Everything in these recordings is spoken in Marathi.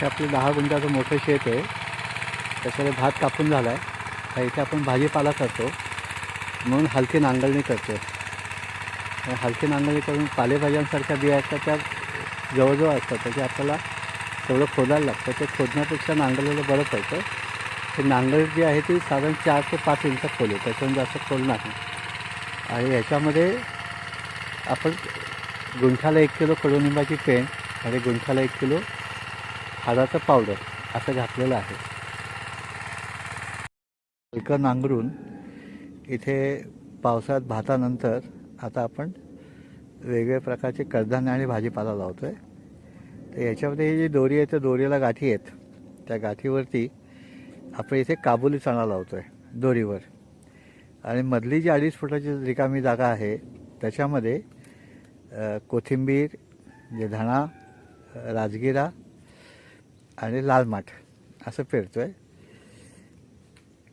हे आपलं दहा गुंठाचं मोठं शेत आहे. त्याच्यामध्ये भात कापून झाला आहे तर इथे आपण भाजीपाला करतो. म्हणून हलकी नांगरणी करतो. हलकी नांगरणी करून पालेभाज्यांसारख्या बिया असतात त्या जवळजवळ असतात. त्याचे आपल्याला तेवढं खोदायला लागतं. ते खोदण्यापेक्षा नांगरलेलं बरं पडतं. ते नांगर जी आहे ती साधारण चार ते पाच इंच खोल आहे. त्याच्याहून जास्त खोल नाही. आणि याच्यामध्ये आपण गुंठाला एक किलो कडुनिंबाची पेंड आणि गुंठाला एक किलो हाडाचं पावडर असं घातलेलं आहे. हलकं नांगरून इथे पावसाळ्यात भातानंतर आता आपण वेगवेगळ्या प्रकारचे कडधान्य आणि भाजीपाला लावतो आहे तर याच्यामध्ये ही जी दोरी आहे त्या दोरीला गाठी आहेत. त्या गाठीवरती आपण इथे काबुली चणा लावतो आहे दोरीवर. आणि मधली जी अडीच फुटाची रिकामी जागा आहे त्याच्यामध्ये कोथिंबीर जे धणा राजगिरा आणि लाल माठ. असं पेरतो आहे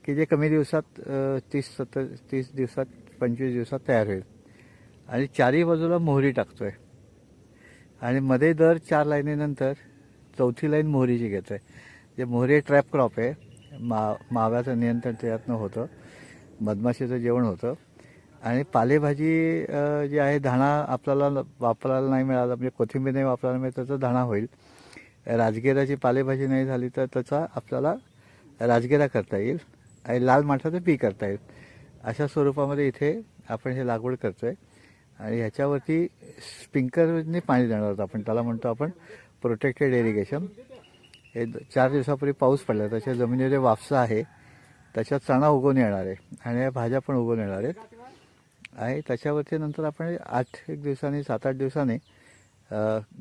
की जे कमी दिवसात तीस सत्तर तीस दिवसात पंचवीस दिवसात तयार होईल. आणि चारही बाजूला मोहरी टाकतो आहे आणि मध्ये दर चार लाईनीनंतर चौथी लाईन मोहरीची घेतो आहे जे मोहरी ट्रॅप क्रॉप आहे मा माव्याचं नियंत्रण त्यातनं होतं. मधमाशीचं जेवण होतं. आणि पालेभाजी जी आहे धाणा आपल्याला वापरायला नाही मिळाला म्हणजे कोथिंबीर नाही वापरायला मिळतं त्याचा धाणा होईल. राजगिराची पालेभाजी नाही झाली तर त्याचा आपल्याला राजगिरा करता येईल आणि लाल माठाचं पीक करता येईल. अशा स्वरूपामध्ये इथे आपण हे लागवड करतो आहे आणि ह्याच्यावरती स्प्रिंकरने पाणी देणार आहोत आपण. त्याला म्हणतो आपण प्रोटेक्टेड इरिगेशन हे चार दिवसापूर्वी पाऊस पडला. त्याच्या जमिनीमध्ये वाफसा आहे. त्याच्यात चणा उगवून येणार आहे. आणि या भाज्या पण उगवून येणार आहेत. आणि त्याच्यावरती नंतर आपण आठ एक दिवसांनी सात आठ दिवसांनी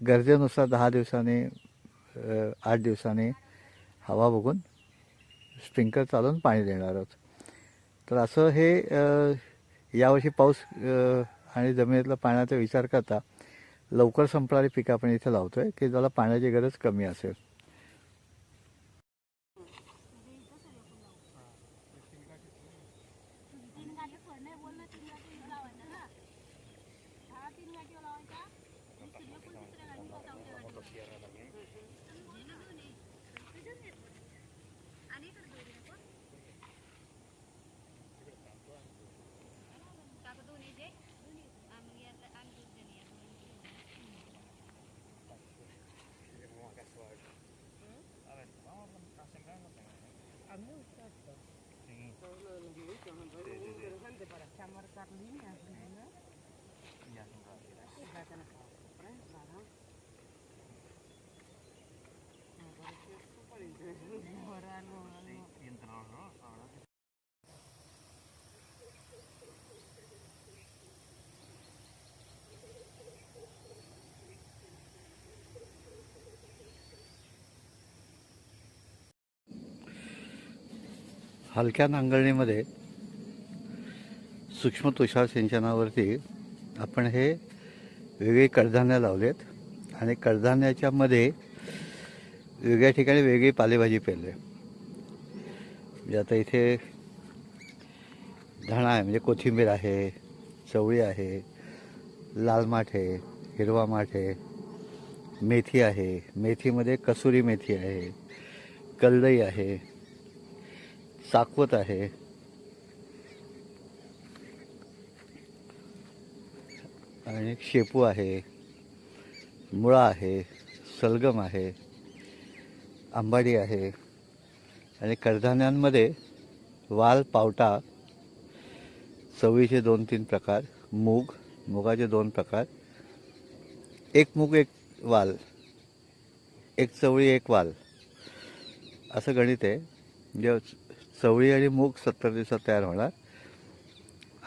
गरजेनुसार दहा दिवसांनी आठ दिवसांनी हवा बघून स्प्रिंकर चालवून पाणी देणार आहोत. तर असं हे यावर्षी पाऊस आणि जमिनीतला पाण्याचा विचार करता लवकर संपणारी पिकं आपण इथे लावतो आहे की ज्याला पाण्याची गरज कमी असेल. a mí me gusta esto. Sí. Todo lo de los me parece muy interesante para ya marcar líneas. Ya son Me pareció súper interesante. Sí, y entre los dos. हलक्या नांगरणीमध्ये सूक्ष्म तुषार सिंचनावरती आपण हे वेगळे कडधान्य लावलेत आणि कडधान्याच्यामध्ये वेगळ्या ठिकाणी वेगळी पालेभाजी पेरले. म्हणजे आता इथे धणा आहे म्हणजे कोथिंबीर आहे चवळी आहे लाल माठ आहे हिरवा माठ आहे मेथी आहे. मेथीमध्ये कसुरी मेथी आहे कलदई आहे. साखवत आहे. आणि शेपू आहे. मुळा आहे. सलगम आहे. आंबाडी आहे. आणि कडधान्यांमध्ये वाल पावटा चवळीचे दोन तीन प्रकार मूग मुगाचे दोन प्रकार एक मूग एक वाल एक चवळी एक वाल. असं गणित आहे. म्हणजे चवळी आणि मूग सत्तर दिवसात तयार होणार.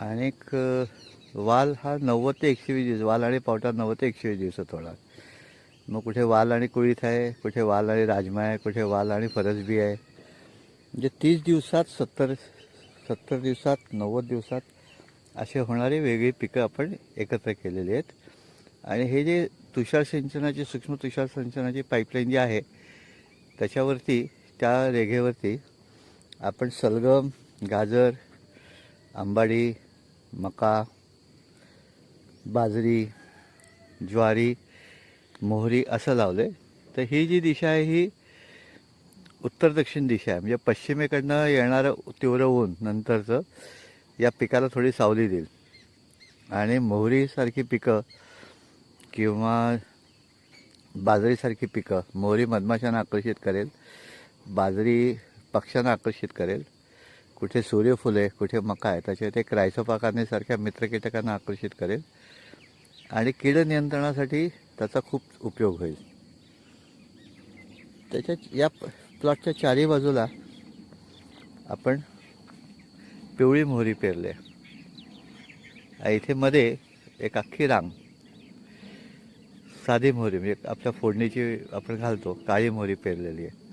आणि वाल हा नव्वद ते एकशे वीस दिवस वाल आणि पावटा नव्वद ते एकशे वीस दिवसात होणार. मग कुठे वाल आणि कुळीथ आहे कुठे वाल आणि राजमा आहे कुठे वाल आणि फरसबी आहे. म्हणजे तीस दिवसात सत्तर सत्तर दिवसात नव्वद दिवसात असे होणारी वेगळी पिकं आपण एकत्र केलेली आहेत. आणि हे जे तुषार सिंचनाची सूक्ष्म तुषार सिंचनाची पाईपलाईन जी आहे त्याच्यावरती त्या रेघेवरती आपण सलगम गाजर आंबाडी मका बाजरी ज्वारी मोहरी असं लावलं. आहे तर ही जी दिशा आहे ही उत्तर दक्षिण दिशा आहे. म्हणजे पश्चिमेकडनं येणारं तीव्र ऊन नंतरचं या पिकाला थोडी सावली देईल. आणि मोहरीसारखी पिकं किंवा बाजरीसारखी पिकं मोहरी मधमाशांना आकर्षित करेल. बाजरी पक्ष्यांना आकर्षित करेल. कुठे सूर्यफुले कुठे मका आहे त्याच्या ते क्रायसोपाकानेसारख्या मित्रकीटकांना आकर्षित करेल. आणि कीड नियंत्रणासाठी त्याचा खूप उपयोग होईल. त्याच्या या प्लॉटच्या चारही बाजूला आपण पिवळी मोहरी पेरली आहे. इथे मध्ये एक अख्खी रांग साधी मोहरी म्हणजे आपल्या फोडणीची आपण घालतो काळी मोहरी पेरलेली आहे.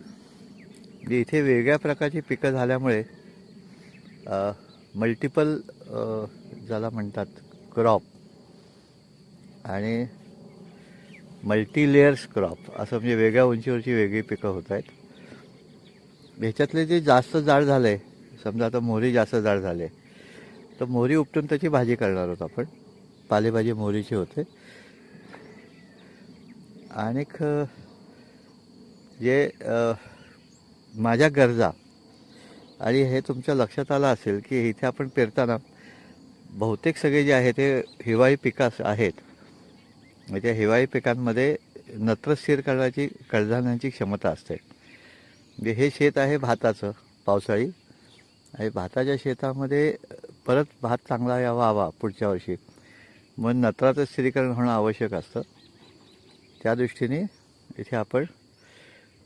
म्हणजे इथे वेगळ्या प्रकारची पिकं झाल्यामुळे मल्टिपल ज्याला म्हणतात क्रॉप आणि मल्टीलेयर्स क्रॉप असं म्हणजे वेगळ्या उंचीवरची वेगळी पिकं होत आहेत. ह्याच्यातले जे जास्त जाड झालं आहे समजा आता मोहरी जास्त जाड झाले तर मोहरी उपटून त्याची भाजी करणार आहोत आपण. पालेभाजी मोहरीची होते. आणि जे माझ्या गरजा. आणि हे तुमच्या लक्षात आलं असेल की इथे आपण पेरताना बहुतेक सगळे जे आहे ते हिवाळी पिकास आहेत. म्हणजे हिवाळी पिकांमध्ये नत्र स्थिर करण्याची कडधान्यांची क्षमता असते. म्हणजे हे शेत आहे भाताचं पावसाळी. आणि भाताच्या शेतामध्ये परत भात चांगला यावा हवा पुढच्या वर्षी. मग नत्राचं स्थिरीकरण होणं आवश्यक असतं. त्या दृष्टीने इथे आपण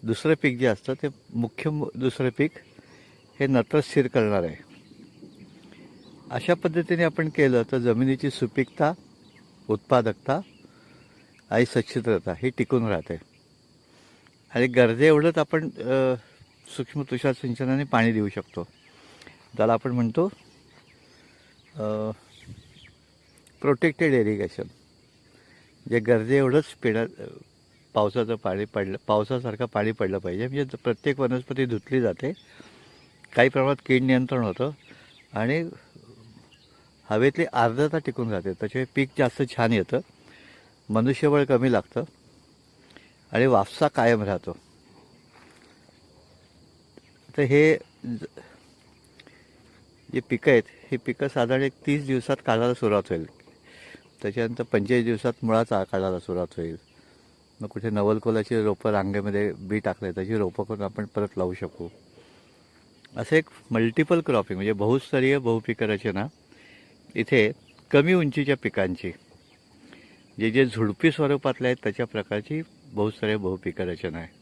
दुसरं पीक जे असतं ते मुख्य दुसरं पीक हे नत्र स्थिर करणार आहे. अशा पद्धतीने आपण केलं तर जमिनीची सुपीकता उत्पादकता आणि सच्छिद्रता ही टिकून राहते. आणि गरजे एवढंच आपण सूक्ष्म तुषार सिंचनाने पाणी देऊ शकतो. ज्याला आपण म्हणतो प्रोटेक्टेड इरिगेशन जे गरजे एवढंच पिण्या पावसाचं पाणी पडलं पावसासारखं पाणी पडलं पाहिजे. म्हणजे प्रत्येक वनस्पती धुतली जाते. काही प्रमाणात कीड नियंत्रण होतं. आणि हवेतली आर्द्रता टिकून राहते त्याच्यामुळे पीक जास्त छान येतं. मनुष्यबळ कमी लागतं. आणि वापसा कायम राहतो. तर हे ज- जे पिकं आहेत हे पिकं साधारण एक तीस दिवसात काढायला सुरुवात होईल. त्याच्यानंतर पंचेचाळीस दिवसात मुळाचा काढायला सुरुवात होईल. मग कुठे नवलकोलाची रोपं रांगेमध्ये बी टाकले त्याची रोपं करून आपण परत लावू शकू. असं एक मल्टिपल क्रॉपिंग म्हणजे बहुस्तरीय बहुपिक रचना इथे कमी उंचीच्या पिकांची जे जे झुडपी स्वरूपातले आहेत त्याच्या प्रकारची बहुस्तरीय बहुपिक रचना आहे